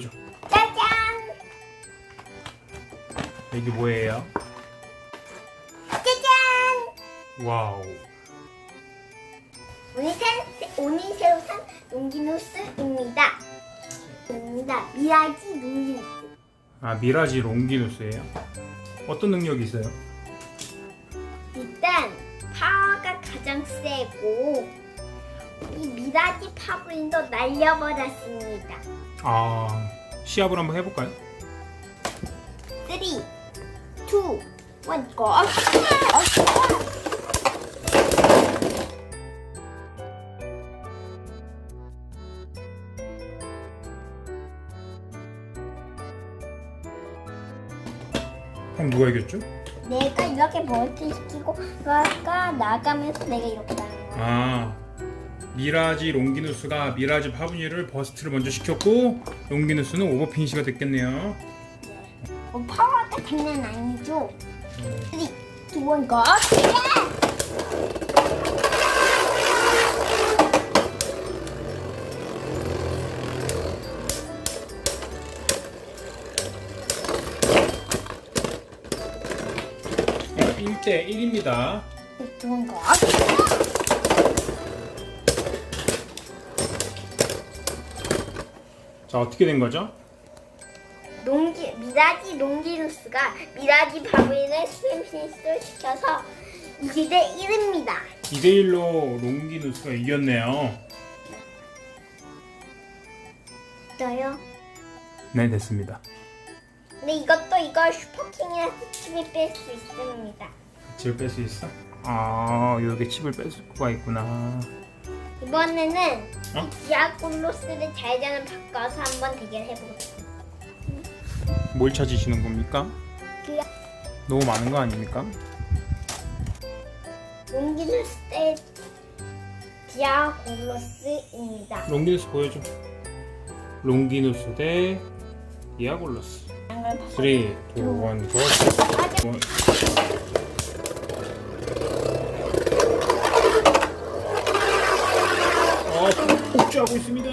짜잔! 이게 뭐예요? 짜잔! 와우. 오늘, 산, 오늘 새로 산 롱기누스입니다. 입니다. 미라지 롱기누스. 아 미라지 롱기누스예요. 어떤 능력이 있어요? 일단 파워가 가장 세고 이 미라지 파브린도 날려버렸습니다. 아 시합을 한번 해볼까요? 3, 2, 1, 고! 그럼 누가 이겼죠? 내가 이렇게 멀티 시키고 아까 나가면서 내가 이렇게 나가는 거야. 아 미라지 롱기누스가 미라지 파브니를 버스트를 먼저 시켰고 롱기누스는 오버피니시가 됐겠네요. 어, 파워가 장난 아니죠? 3, 2, 1, 고! 어, 1대 1입니다. 2, 1, 고! 자 어떻게 된 거죠? 롱기, 미라지 롱기누스가 미라지 바브린을 스윙피니스를 시켜서 2대 1입니다. 2대 1로 롱기누스가 이겼네요. 저요? 네 됐습니다. 근데 이것도 이거 슈퍼킹이라서 칩을 뺄수 있습니다. 칩을 뺄 수 있어? 아 여기 칩을 뺄 수가 있구나. 이번에는 어? 디아골로스를 잘자는 바꿔서 한번 대결해보겠습니다. 뭘 찾으시는 겁니까? 디아, 너무 많은 거 아닙니까? 롱기누스 대 디아골로스입니다. 롱기누스 보여줘. 롱기누스 대 디아골로스. 이걸 바꿔- 3, 2, 1, 고! 맞아. 원. 어, 폭주하고 있습니다.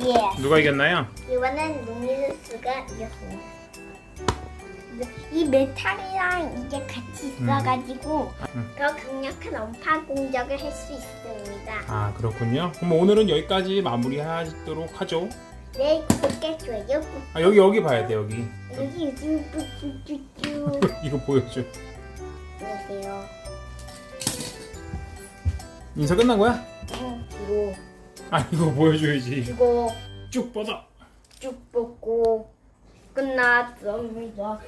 예. 누가 이겼나요? 이번엔 롱리누스가 이겼습니다. 이 메탈이랑 이게 같이 있어가지고 음. 더 강력한 원파 공격을 할 수 있습니다. 아 그렇군요. 그럼 오늘은 여기까지 마무리하도록 하죠. 네, 꾹. 아 여기 여기 봐야 돼 여기. 여기 유튜브 쭈쭈쭈. 이거 보여줘. 안녕하세요. 인사 끝난 거야? 이거 아 이거 보여줘야지. 이거 쭉 뻗어. 쭉 뽑고 끝났습니다.